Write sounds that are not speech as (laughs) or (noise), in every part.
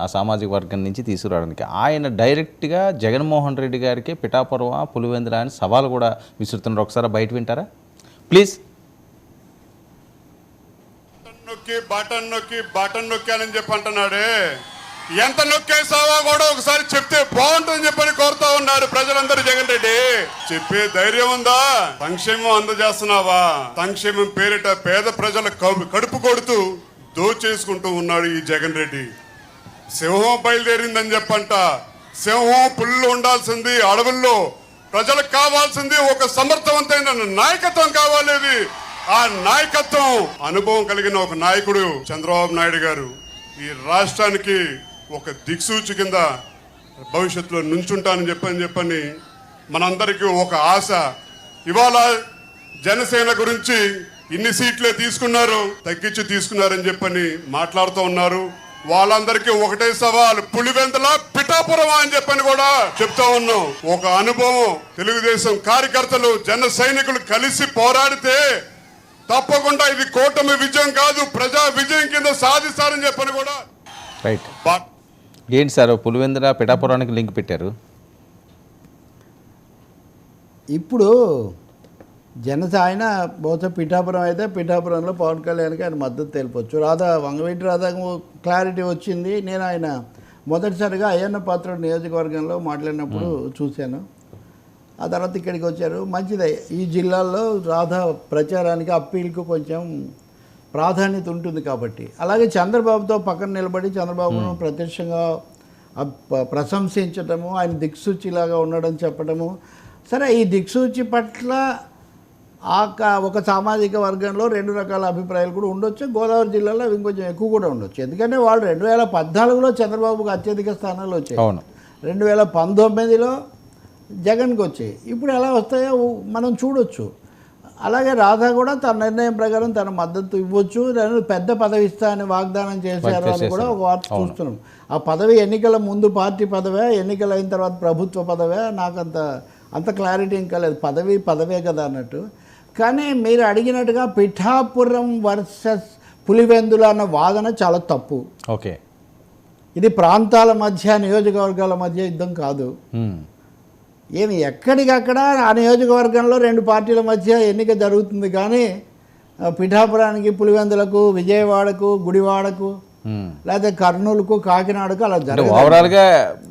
ఆ సామాజిక వర్గం నుంచి తీసుకురావడానికి. ఆయన డైరెక్ట్గా జగన్మోహన్ రెడ్డి గారికి పిఠాపురవ పులివెందుల అని సవాలు కూడా విసురుతున్నారు. ఒకసారి బయట వింటారా? ప్లీజ్. బటన్ నొక్కి బటన్ నొక్కి బటన్ నొక్కానని చెప్పి అంటున్నాడే. ఎంత నొక్కేసావా కూడా ఒకసారి చెప్తే బాగుంటుందని చెప్పని కోరుతా ఉన్నారు ప్రజలందరూ జగన్ రెడ్డి. చెప్పే ధైర్యం ఉందా? సంక్షేమం అందజేస్తున్నావా? సంక్షేమం పేరిట పేద ప్రజల కడుపు కొడుతూ దోచేసుకుంటూ ఉన్నాడు ఈ జగన్ రెడ్డి. సింహం బయలుదేరిందని చెప్పంట. సింహం పుల్లు ఉండాల్సింది అడవుల్లో ప్రజలకు కావాల్సింది ఒక సమర్థవంతమైన నాయకత్వం కావాలి ఆ నాయకత్వం అనుభవం కలిగిన ఒక నాయకుడు చంద్రబాబు నాయుడు గారు ఈ రాష్ట్రానికి ఒక దిక్సూచి కింద భవిష్యత్తులో నుంచుంటానని చెప్పని చెప్పని మనందరికీ ఒక ఆశ. ఇవాళ జనసేన గురించి ఇన్ని సీట్లే తీసుకున్నారు తగ్గించి తీసుకున్నారని చెప్పని మాట్లాడుతూ ఉన్నారు. వాళ్ళందరికీ ఒకటే సవాల్ పులివెందుల పిఠాపురమా అని చెప్పని కూడా చెప్తా ఉన్నాం. ఒక అనుభవం తెలుగుదేశం కార్యకర్తలు జన సైనికులు కలిసి పోరాడితే తప్పకుండా ఇది కూటమి విజయం కాదు ప్రజా విజయం కింద సాధిస్తారని చెప్పని కూడా. రైట్ ఏంటి సార్ పులివెందుల పిఠాపురానికి లింక్ పెట్టారు? ఇప్పుడు జనస ఆయన బహుశా పిఠాపురం అయితే పిఠాపురంలో పవన్ కళ్యాణ్కి ఆయన మద్దతు తెలిపొచ్చు. రాధా వంగవీటి రాధా క్లారిటీ వచ్చింది. నేను ఆయన మొదటిసారిగా అయ్యన్న పాత్ర నియోజకవర్గంలో మాట్లాడినప్పుడు చూశాను. ఆ తర్వాత ఇక్కడికి వచ్చారు. మంచిదే. ఈ జిల్లాల్లో రాధా ప్రచారానికి అప్పీల్కు కొంచెం ప్రాధాన్యత ఉంటుంది కాబట్టి. అలాగే చంద్రబాబుతో పక్కన నిలబడి చంద్రబాబును ప్రత్యక్షంగా ప్రశంసించటము ఆయన దిక్సూచిలాగా ఉండడం చెప్పడము సరే ఈ దిక్సూచి పట్ల ఆ క- ఒక సామాజిక వర్గంలో రెండు రకాల అభిప్రాయాలు కూడా ఉండొచ్చు. గోదావరి జిల్లాలో అవి ఇంకొంచెం ఎక్కువ కూడా ఉండొచ్చు. ఎందుకంటే వాళ్ళు రెండు వేల పద్నాలుగులో చంద్రబాబుకు అత్యధిక స్థానాలు వచ్చాయి. రెండు వేల పంతొమ్మిదిలో జగన్కి వచ్చాయి. ఇప్పుడు ఎలా వస్తాయో మనం చూడొచ్చు. అలాగే రాధా కూడా తన నిర్ణయం ప్రకారం తన మద్దతు ఇవ్వచ్చు. నేను పెద్ద పదవి ఇస్తా అని వాగ్దానం చేశారు అని కూడా ఒక వార్త చూస్తున్నాం. ఆ పదవి ఎన్నికల ముందు పార్టీ పదవే ఎన్నికలు అయిన తర్వాత ప్రభుత్వ పదవే. నాకు అంత అంత క్లారిటీ ఇంకా లేదు. పదవి పదవే కదా అన్నట్టు. కానీ మీరు అడిగినట్టుగా పిఠాపురం వర్సెస్ పులివెందుల అన్న వాదన చాలా తప్పు ఓకే ఇది ప్రాంతాల మధ్య నియోజకవర్గాల మధ్య యుద్ధం కాదు. ఏమి ఎక్కడికక్కడ ఆ నియోజకవర్గంలో రెండు పార్టీల మధ్య ఎన్నిక జరుగుతుంది కానీ పిఠాపురానికి పులివెందులకు విజయవాడకు గుడివాడకు. లేకపోతే కర్నూలుకు కాకినాడకు అలా జరగదు.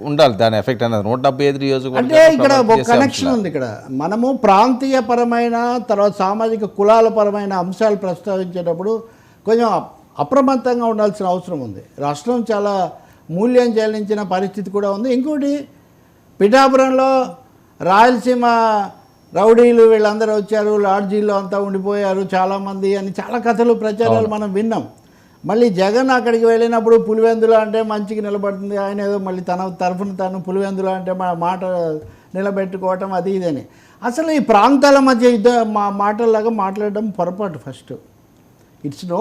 ఉండాలి దాని ఎఫెక్ట్ అనేది. నూట డెబ్బై ఐదు నియోజకవర్గాలు అంటే ఇక్కడ ఒక కనెక్షన్. ఉంది ఇక్కడ. మనము ప్రాంతీయ పరమైన తర్వాత సామాజిక కులాల పరమైన అంశాలు ప్రస్తావించేటప్పుడు కొంచెం అప్- అప్రమత్తంగా ఉండాల్సిన అవసరం ఉంది. రాష్ట్రం చాలా మూల్యం చెల్లించిన పరిస్థితి కూడా ఉంది. ఇంకోటి పిఠాపురంలో రాయలసీమ రౌడీలు వీళ్ళందరూ వచ్చారు లాడ్జీల్లో అంతా ఉండిపోయారు చాలామంది అని చాలా కథలు ప్రచారాలు మనం విన్నాం. మళ్ళీ జగన్ అక్కడికి వెళ్ళినప్పుడు పులివెందుల అంటే మంచికి నిలబడుతుంది. ఆయన ఏదో మళ్ళీ తన తరఫున తను పులివెందుల అంటే మా మాట నిలబెట్టుకోవటం అది ఇదని. అసలు ఈ ప్రాంతాల మధ్య యుద్ధ మా మాటల్లాగా మాట్లాడడం పొరపాటు ఫస్ట్. ఇట్స్ నో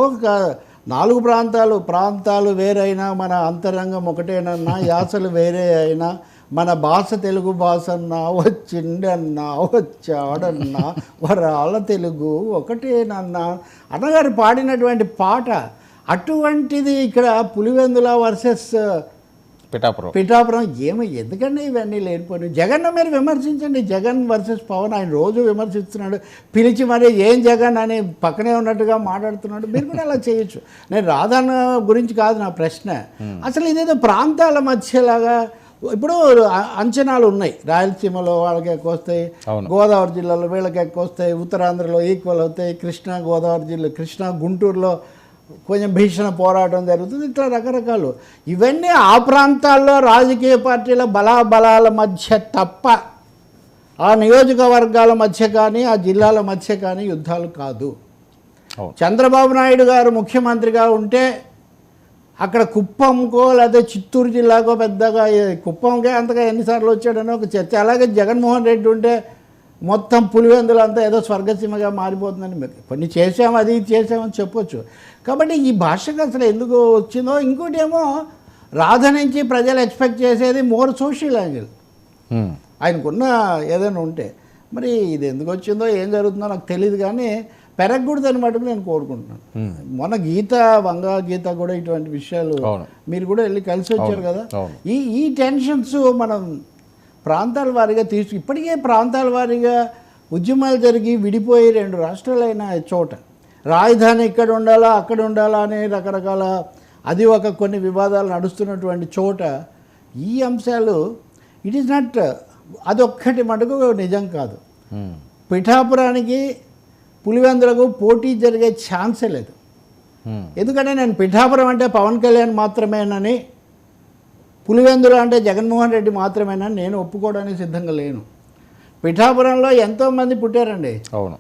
నాలుగు ప్రాంతాలు ప్రాంతాలు వేరైనా మన అంతరంగం ఒకటేనన్నా యాసలు వేరే అయినా మన భాష తెలుగు భాష అన్నా వచ్చిండన్నా వచ్చాడన్నా వరాల తెలుగు ఒకటేనన్నా. అన్నగారు పాడినటువంటి పాట అటువంటిది ఇక్కడ పులివెందుల వర్సెస్ పిఠాపురం. పిఠాపురం ఏమి ఎందుకండి ఇవన్నీ లేనిపోయి జగన్ మీరు విమర్శించండి. జగన్ వర్సెస్ పవన్ ఆయన రోజు విమర్శిస్తున్నాడు. పిలిచి మరి ఏం జగన్ అని పక్కనే ఉన్నట్టుగా మాట్లాడుతున్నాడు. మీరు కూడా అలా చేయొచ్చు. నేను రాధాన్న గురించి కాదు నా ప్రశ్న. అసలు ఇదేదో ప్రాంతాల మధ్యలాగా ఇప్పుడు అంచనాలు ఉన్నాయి. రాయలసీమలో వాళ్ళకి ఎక్కువ వస్తాయి. గోదావరి జిల్లాలో వీళ్ళకి ఎక్కువ వస్తాయి. ఉత్తరాంధ్రలో ఈక్వల్ అవుతాయి. కృష్ణా గోదావరి జిల్లా కృష్ణా గుంటూరులో కొంచెం భీషణ పోరాటం జరుగుతుంది. ఇట్లా రకరకాలు. ఇవన్నీ ఆ ప్రాంతాల్లో రాజకీయ పార్టీల బలాబలాల మధ్య తప్ప ఆ నియోజకవర్గాల మధ్య కానీ ఆ జిల్లాల మధ్య కానీ యుద్ధాలు కాదు. చంద్రబాబు నాయుడు గారు ముఖ్యమంత్రిగా ఉంటే అక్కడ కుప్పంకో లేదా చిత్తూరు జిల్లాకో పెద్దగా కుప్పంకే అంతగా ఎన్నిసార్లు వచ్చాడని ఒక చర్చ. అలాగే జగన్మోహన్ రెడ్డి ఉంటే మొత్తం పులివెందులు అంతా ఏదో స్వర్గసీమగా మారిపోతుందని మీకు కొన్ని చేసాం అది చేసామని చెప్పొచ్చు. కాబట్టి ఈ భాషకు అసలు ఎందుకు వచ్చిందో ఇంకోటి ఏమో రాధ నుంచి ప్రజలు ఎక్స్పెక్ట్ చేసేది మోర్ సోషల్ యాంగిల్. హ్మ్. ఆయనకున్న ఏదైనా ఉంటే. మరి ఇది ఎందుకు వచ్చిందో ఏం జరుగుతుందో నాకు తెలియదు కానీ పెరగకూడదని మటుకు నేను కోరుకుంటున్నాను. మొన్న గీత వంగ గీత కూడా ఇటువంటి విషయాలు. మీరు కూడా వెళ్ళి కలిసి వచ్చారు కదా. ఈ ఈ టెన్షన్స్ మనం ప్రాంతాల వారీగా తీసు ఇప్పటికే ప్రాంతాల వారీగా ఉద్యమాలు జరిగి విడిపోయి రెండు రాష్ట్రాలైన చోట రాజధాని ఇక్కడ ఉండాలా అక్కడ ఉండాలా అనే రకరకాల అది ఒక కొన్ని వివాదాలు నడుస్తున్నటువంటి చోట ఈ అంశాలు ఇట్ ఈస్ నాట్ అదొక్కటి మటుకు నిజం కాదు. పిఠాపురానికి పులివెందులకు పోటీ జరిగే ఛాన్సే లేదు. ఎందుకంటే నేను పిఠాపురం అంటే పవన్ కళ్యాణ్ మాత్రమేనని పులివెందులు అంటే జగన్మోహన్ రెడ్డి మాత్రమేనని నేను ఒప్పుకోవడానికి సిద్ధంగా లేను. పిఠాపురంలో ఎంతోమంది పుట్టారండి. అవును.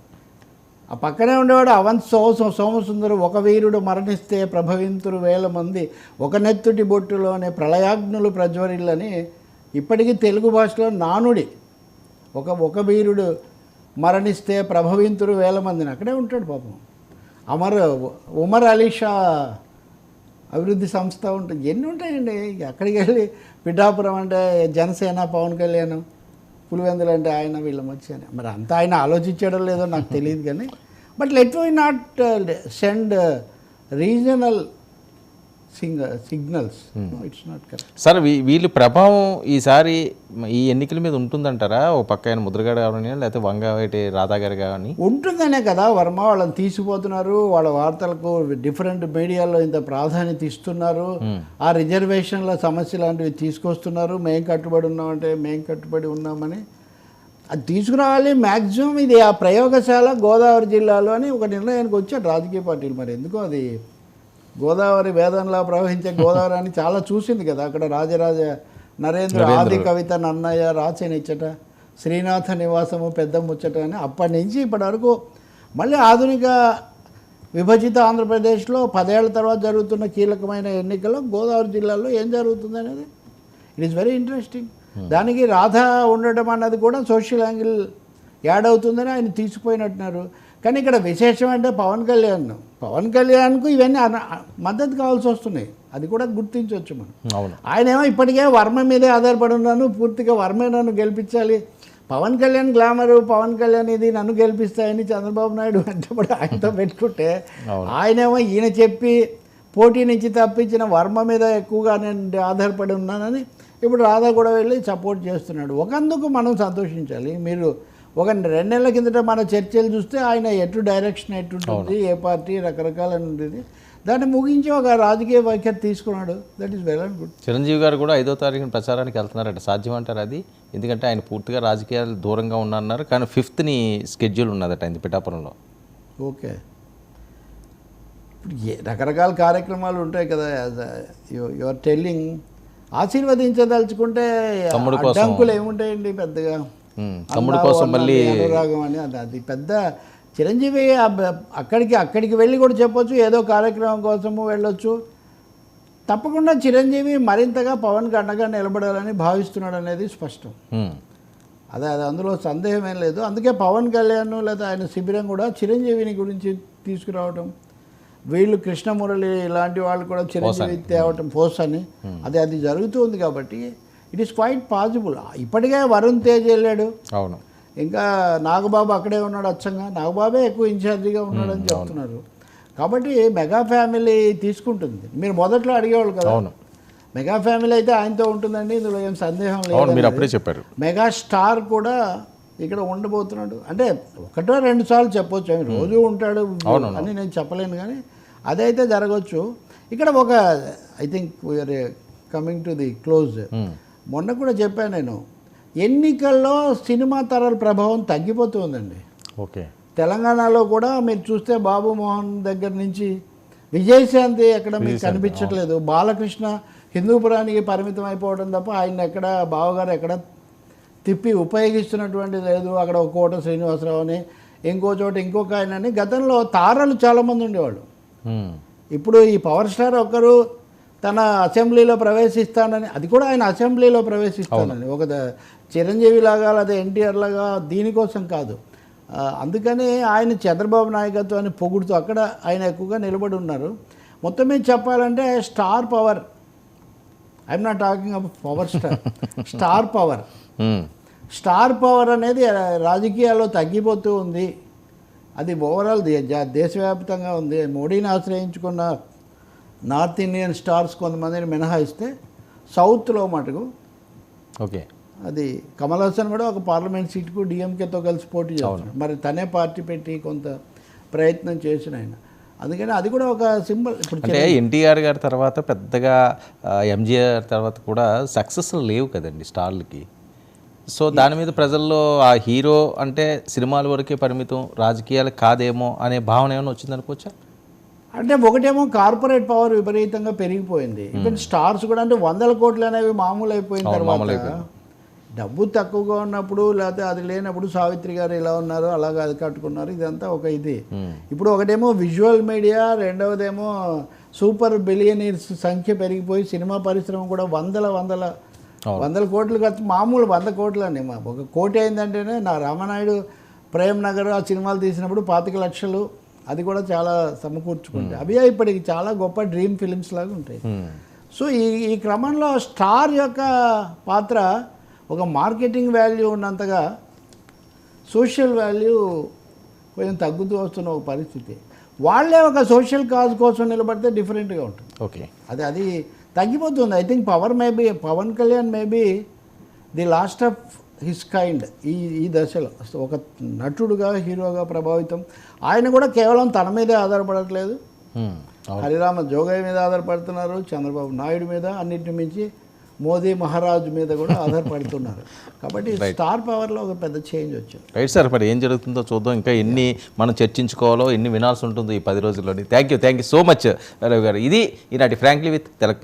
ఆ పక్కనే ఉండేవాడు అవంత్ సోమ సోమసుందరు ఒక వీరుడు మరణిస్తే ప్రభవింతురు వేల మంది ఒక నెత్తుటి బొట్టులోనే ప్రళయాగ్నులు ప్రజ్వరిల్లని ఇప్పటికీ తెలుగు భాషలో నానుడి. ఒక ఒక వీరుడు మరణిస్తే ప్రభవింతురు వేల మందిని. అక్కడే ఉంటాడు పాపం. అమర్ ఉమర్ అలీ షా అభివృద్ధి సంస్థ ఉంటుంది. ఎన్ని ఉంటాయండి? అక్కడికి వెళ్ళి పిఠాపురం అంటే జనసేన పవన్ కళ్యాణ్ పులివెందులు అంటే ఆయన వీళ్ళ మధ్య మరి అంతా ఆయన ఆలోచించడం లేదో నాకు తెలియదు కానీ but let why not uh, send regional Singa signals. It's not correct sir we- వీళ్ళ ప్రభావం ఈసారి ఈ ఎన్నికల మీద ఉంటుందంటారా? ఓ పక్క ఆయన ముద్రగడ కావని లేకపోతే వంగవేటి రాధా గారు కానీ ఉంటుందనే కదా వర్మ వాళ్ళని తీసుకుపోతున్నారు వాళ్ళ వార్తలకు డిఫరెంట్ మీడియాలో ఇంత ప్రాధాన్యత ఇస్తున్నారు. ఆ రిజర్వేషన్ల సమస్య లాంటివి తీసుకొస్తున్నారు. మేం కట్టుబడి ఉన్నామంటే మేం కట్టుబడి ఉన్నామని. అది తీసుకురావాలి మ్యాక్సిమం ఇది ఆ ప్రయోగశాల గోదావరి జిల్లాలో అని ఒక నిర్ణయానికి వచ్చాడు రాజకీయ పార్టీలు మరి. ఎందుకో అది గోదావరి వేదంలా ప్రవహించే గోదావరి అని చాలా చూసింది కదా. అక్కడ రాజరాజ నరేంద్ర ఆది కవిత నన్నయ్య రాచనిచ్చట శ్రీనాథ నివాసము పెద్ద ముచ్చట అని అప్పటి నుంచి ఇప్పటి వరకు మళ్ళీ ఆధునిక విభజిత ఆంధ్రప్రదేశ్లో పదేళ్ళ తర్వాత జరుగుతున్న కీలకమైన ఎన్నికల్లో గోదావరి జిల్లాలో ఏం జరుగుతుంది అనేది ఇట్ ఈస్ వెరీ ఇంట్రెస్టింగ్ దానికి రాధ ఉండడం అన్నది కూడా సోషల్ యాంగిల్ యాడ్ అవుతుందని ఆయన తీసిపోయినట్టున్నారు. కానీ ఇక్కడ విశేషం అంటే పవన్ కళ్యాణ్. పవన్ కళ్యాణ్కు ఇవన్నీ మద్దతు కావాల్సి వస్తున్నాయి. అది కూడా గుర్తించవచ్చు మనం. అవును. ఆయనేమో ఇప్పటికే వర్మ మీదే ఆధారపడి ఉన్నాను. పూర్తిగా వర్మే నన్ను గెలిపించాలి. పవన్ కళ్యాణ్ గ్లామర్ పవన్ కళ్యాణ్ ఇది నన్ను గెలిపిస్తాయని చంద్రబాబు నాయుడు వెంటబడి ఆయనతో పెట్టుకుంటే ఆయనేమో ఈయన చెప్పి పోటీ నుంచి తప్పించిన వర్మ మీద ఎక్కువగా నేను ఆధారపడి ఉన్నానని ఇప్పుడు రాధా కూడా వెళ్ళి సపోర్ట్ చేస్తున్నాడు. ఒకందుకు మనం సంతోషించాలి. మీరు ఒక రెండు నెలల కిందట మన చర్చలు చూస్తే ఆయన ఎటు డైరెక్షన్ ఎటు ఉంటుంది ఏ పార్టీ రకరకాల ఉండేది. దాన్ని ముగించి ఒక రాజకీయ వైఖరి తీసుకున్నాడు. That is well and good Chiranjeevi garu కూడా ఐదో తారీఖున ప్రచారానికి వెళ్తున్నారట. సాధ్యం అంటారు అది? ఎందుకంటే ఆయన పూర్తిగా రాజకీయాలు దూరంగా ఉన్నారు కానీ ఫిఫ్త్ని స్కెడ్యూల్ ఉన్నదట ఆయన పిఠాపురంలో. ఓకే ఇప్పుడు ఏ రకరకాల కార్యక్రమాలు ఉంటాయి కదా. యువర్ టెల్లింగ్ ఆశీర్వదించదలుచుకుంటే. అడ్డంకులు ఏముంటాయండి పెద్దగా? తమ్ముడు కోసం మళ్ళీ అనురాగం అని అది పెద్ద చిరంజీవి అక్కడికి అక్కడికి వెళ్ళి కూడా చెప్పొచ్చు ఏదో కార్యక్రమం కోసము వెళ్ళొచ్చు. తప్పకుండా చిరంజీవి మరింతగా పవన్కి అండగా నిలబడాలని భావిస్తున్నాడు అనేది స్పష్టం. అదే అది అందులో సందేహం ఏం లేదు. అందుకే పవన్ కళ్యాణ్ లేదా ఆయన శిబిరం కూడా చిరంజీవిని గురించి తీసుకురావటం వీళ్ళు కృష్ణమురళి ఇలాంటి వాళ్ళు కూడా చిరంజీవి తేవటం పోస్ అని. అది అది జరుగుతుంది కాబట్టి ఇట్ ఈస్ క్వైట్ పాసిబుల్ ఇప్పటికే వరుణ్ తేజ్ వెళ్ళాడు. అవును. ఇంకా నాగబాబు అక్కడే ఉన్నాడు అచ్చంగా. నాగబాబే ఎక్కువ ఇన్ఛార్జిగా ఉన్నాడని చెప్తున్నారు. కాబట్టి మెగా ఫ్యామిలీ తీసుకుంటుంది. మీరు మొదట్లో అడిగేవాళ్ళు కదా. అవును. మెగా ఫ్యామిలీ అయితే ఆయనతో ఉంటుందండి. ఇందులో ఏం సందేహం లేదు అప్పుడే చెప్పారు. మెగా స్టార్ కూడా ఇక్కడ ఉండబోతున్నాడు. అంటే ఒకటో రెండు సార్లు చెప్పొచ్చు. ఆయన రోజు ఉంటాడు. అని నేను చెప్పలేను కానీ అదైతే జరగవచ్చు ఇక్కడ ఒక I think we're coming to the close మొన్న కూడా చెప్పాను నేను ఎన్నికల్లో సినిమా తరాల ప్రభావం తగ్గిపోతుందండి. ఓకే. తెలంగాణలో కూడా మీరు చూస్తే బాబు మోహన్ దగ్గర నుంచి విజయశాంతి ఎక్కడ మీకు కనిపించట్లేదు. బాలకృష్ణ హిందూపురానికి పరిమితం అయిపోవడం తప్ప ఆయన ఎక్కడ బావగారు ఎక్కడ తిప్పి ఉపయోగిస్తున్నటువంటి లేదు. అక్కడ ఒక కోట శ్రీనివాసరావు అని ఇంకో చోట ఇంకొక ఆయన అని గతంలో తారలు చాలామంది ఉండేవాళ్ళు. ఇప్పుడు ఈ పవర్ స్టార్ ఒకరు తన అసెంబ్లీలో ప్రవేశిస్తానని అది కూడా ఆయన అసెంబ్లీలో ప్రవేశిస్తానని. ఒక చిరంజీవి లాగా లేదా ఎన్టీఆర్ లాగా దీనికోసం కాదు. అందుకని ఆయన చంద్రబాబు నాయకత్వాన్ని పొగుడుతూ అక్కడ ఆయన ఎక్కువగా నిలబడి ఉన్నారు. మొత్తం మీద చెప్పాలంటే star power. I'm not talking about power star. (laughs) Star power. Star power అనేది రాజకీయాల్లో తగ్గిపోతూ ఉంది. అది ఓవరాల్ దేశవ్యాప్తంగా ఉంది. మోడీని ఆశ్రయించుకున్న నార్త్ ఇండియన్ స్టార్స్ కొంతమందిని మినహాయిస్తే సౌత్లో మటుకు ఓకే. అది కమల్ హాసన్ కూడా ఒక పార్లమెంట్ సీటుకు డిఎంకేతో కలిసి పోటీ చేస్తున్నాడు. మరి తనే పార్టీ పెట్టి కొంత ప్రయత్నం చేసిన ఆయన. అందుకని అది కూడా ఒక సింబల్. ఇప్పుడు అంటే ఎన్టీఆర్ గారి తర్వాత పెద్దగా ఎంజీఆర్ తర్వాత కూడా సక్సెస్ లేవు కదండి స్టార్లకి. సో దాని మీద ప్రజల్లో ఆ హీరో అంటే సినిమాల వరకే పరిమితం రాజకీయాలు కాదేమో అనే భావన ఏమైనా వచ్చిందనుకోవచ్చా? అంటే ఒకటేమో కార్పొరేట్ పవర్ విపరీతంగా పెరిగిపోయింది. ఈవెన్ స్టార్స్ కూడా అంటే వందల కోట్లు అనేవి మామూలు అయిపోయిన తర్వాత డబ్బు తక్కువగా ఉన్నప్పుడు లేకపోతే అది లేనప్పుడు సావిత్రి గారు ఇలా ఉన్నారు అలాగా అది కట్టుకున్నారు ఇదంతా ఒక ఇది. ఇప్పుడు ఒకటేమో విజువల్ మీడియా రెండవదేమో సూపర్ బిలియనీర్స్ సంఖ్య పెరిగిపోయి సినిమా పరిశ్రమ కూడా వందల వందల వందల కోట్లు ఖర్చు మామూలు వంద కోట్లు అండి మా ఒక కోటి అయిందంటేనే నా రామనాయుడు ప్రేమ్ నగర్ ఆ సినిమాలు తీసినప్పుడు పాతిక లక్షలు అది కూడా చాలా సమకూర్చుకుంటాయి అవి ఇప్పటికి చాలా గొప్ప డ్రీమ్ ఫిలిమ్స్ లాగా ఉంటాయి. సో ఈ ఈ క్రమంలో స్టార్ యొక్క పాత్ర ఒక మార్కెటింగ్ వాల్యూ ఉన్నంతగా సోషల్ వాల్యూ కొంచెం తగ్గుతూ వస్తున్న ఒక పరిస్థితి. వాళ్ళే ఒక సోషల్ కాజ్ కోసం నిలబడితే డిఫరెంట్గా ఉంటుంది. ఓకే. అది అది తగ్గిపోతుంది. I think power maybe Pawan Kalyan maybe the last of his kind ఈ ఈ దశలో. ఒక నటుడుగా హీరోగా ప్రభావితం. ఆయన కూడా కేవలం తన మీదే ఆధారపడట్లేదు. హరిరామ జోగయ్య మీద ఆధారపడుతున్నారు చంద్రబాబు నాయుడు మీద అన్నిటిని మించి మోదీ మహారాజ్ మీద కూడా ఆధారపడుతున్నారు. (laughs) కాబట్టి స్టార్ పవర్లో ఒక పెద్ద చేంజ్ వచ్చింది. రైట్ సార్ మరి ఏం జరుగుతుందో చూద్దాం. ఇంకా ఎన్ని మనం చర్చించుకోవాలో ఎన్ని వినాల్సి ఉంటుందో ఈ పది రోజుల్లోని. Thank you thank you so much Ravi garu. ఇది ఈనాటి ఫ్రాంక్లీ విత్ తెలక్